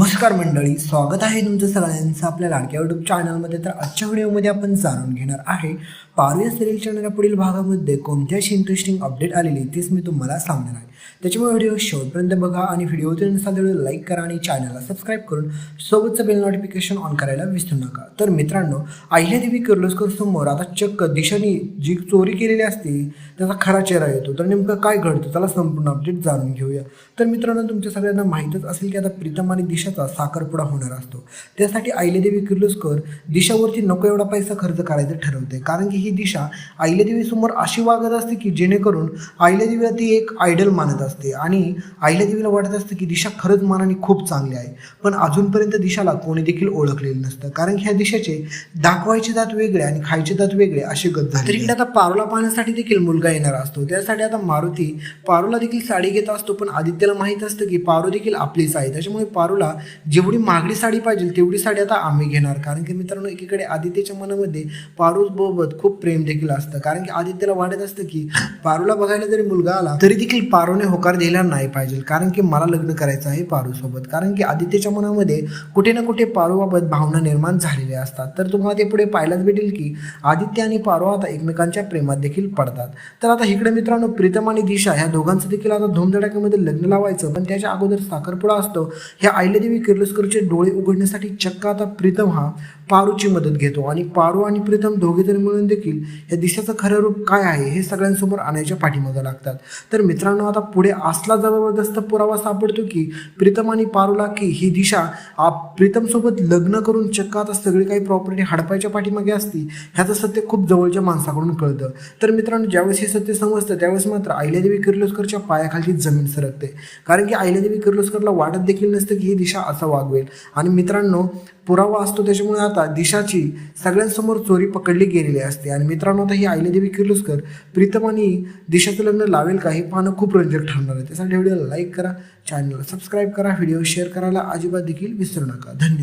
नमस्कार मंडळी स्वागत आहे तुमचं सगळ्यांचं आपल्या लाडक्या युट्यूब चॅनलमध्ये तर आजच्या व्हिडिओमध्ये आपण जाणून घेणार आहे पारव्या सिरियलच्या सिरियल पुढील भागामध्ये कोणती अशी इंटरेस्टिंग अपडेट आलेली तीच मी तुम्हाला सांगणार आहे. त्याच्यामुळे व्हिडिओ शेवटपर्यंत बघा आणि व्हिडिओतील नसाल व्हिडिओ लाईक करा आणि चॅनलला सबस्क्राईब करून सोबतचं बेल नोटिफिकेशन ऑन करायला विसरू नका. तर मित्रांनो अहिल्यादेवी किर्लोस्कर समोर आता चक्क दिशाने जी चोरी केलेली असते त्याचा खरा चेहरा येतो. तर नेमकं काय घडतं? त्याला संपूर्ण अपडेट जाणून घेऊया. तर मित्रांनो तुमच्या सगळ्यांना माहीतच असेल की आता प्रीतम आणि दिशा दिशाचा साखरपुडा होणार असतो. त्यासाठी अहिल्यादेवी किर्लोस्कर दिशावरती नको एवढा पैसा खर्च करायचं ठरवते. कारण की ही दिशा अहिल्यादेवी समोर अशी वागत असते की जेणेकरून अहिल्यादेवीला ती एक आयडल मानत असते. आणि अहिल्यादेवीला वाटत असतं की दिशा खरंच मनाने खूप चांगली आहे. पण अजूनपर्यंत दिशाला कोणी देखील ओळखलेलं नसतं. कारण की ह्या दिशाचे दाखवायचे दात वेगळे आणि खायचे दात वेगळे असे गत झाले तर आता पारूला पाहण्यासाठी देखील मुलगा येणार असतो. त्यासाठी आता मारुती पारूला देखील साडी घेत असतो. पण आदित्यला माहीत असतं की पारू देखील आपलीच आहे. त्याच्यामुळे पारूला जेवढी महागडी साडी पाहिजे तेवढी साडी आता आम्ही घेणार. कारण की मित्रांनो एकीकडे आदित्यच्या मनामध्ये पारूसोबत खूप प्रेम देखील असतं. कारण की आदित्यला वाटत असतं की पारूला बघायला जरी मुलगा आला तरी देखील पारूने होकार दिला नाही पाहिजे. कारण की मला लग्न करायचं आहे पारूसोबत कारण की आदित्यच्या मनामध्ये कुठे ना कुठे पारूबाबत भावना निर्माण झालेल्या असतात. तर तुम्हाला ते पुढे पाहायलाच भेटेल की आदित्य आणि पारू आता एकमेकांच्या प्रेमात देखील पडतात. तर आता इकडे मित्रांनो प्रीतम आणि दिशा ह्या दोघांचं देखील आता धूमधडाक्यामध्ये लग्न लावायचं. पण त्याच्या अगोदर साखरपुडा असतो. ह्या अहिल्यादेवी किर्लोस्करचे डोळे उघडण्यासाठी चक्क आता प्रीतम हा पारूची मदत घेतो. आणि पारू आणि प्रीतम दोघे मिळून देखील या दिशाचं खरं रूप काय आहे हे सगळ्यांसमोर आणायच्या पाठीमागं लागतात. तर मित्रांनो आता पुढे असला जबरदस्त पुरावा सापडतो की प्रीतम आणि पारूला की ही दिशा प्रीतमसोबत लग्न करून चक्क आता सगळी काही प्रॉपर्टी हडपायच्या पाठीमागे असती ह्याचं सत्य खूप जवळच्या माणसाकडून कळतं. तर मित्रांनो ज्यावेळेस हे सत्य समजतं त्यावेळेस मात्र अहिल्यादेवी किर्लोस्करच्या पायाखालची जमीन सरकते. कारण की अहिल्यादेवी किर्लोस्करला वाटत देखील नसतं की ही दिशा असं वागवेल. आणि मित्रांनो पुरावा असतो त्याच्यामुळे आता दिशाची सगळ्यांसमोर चोरी पकडली गेलेली असते. आणि मित्रांनो आता ही अहिल्यादेवी किर्लोस्कर प्रीतम आणि दिशाचं लग्न लावेल का हे पाहणं खूप रंजक ठरणार आहे. त्यासाठी व्हिडिओला लाईक करा चॅनलला सबस्क्राईब करा व्हिडिओ शेअर करायला अजिबात देखील विसरू नका. धन्यवाद.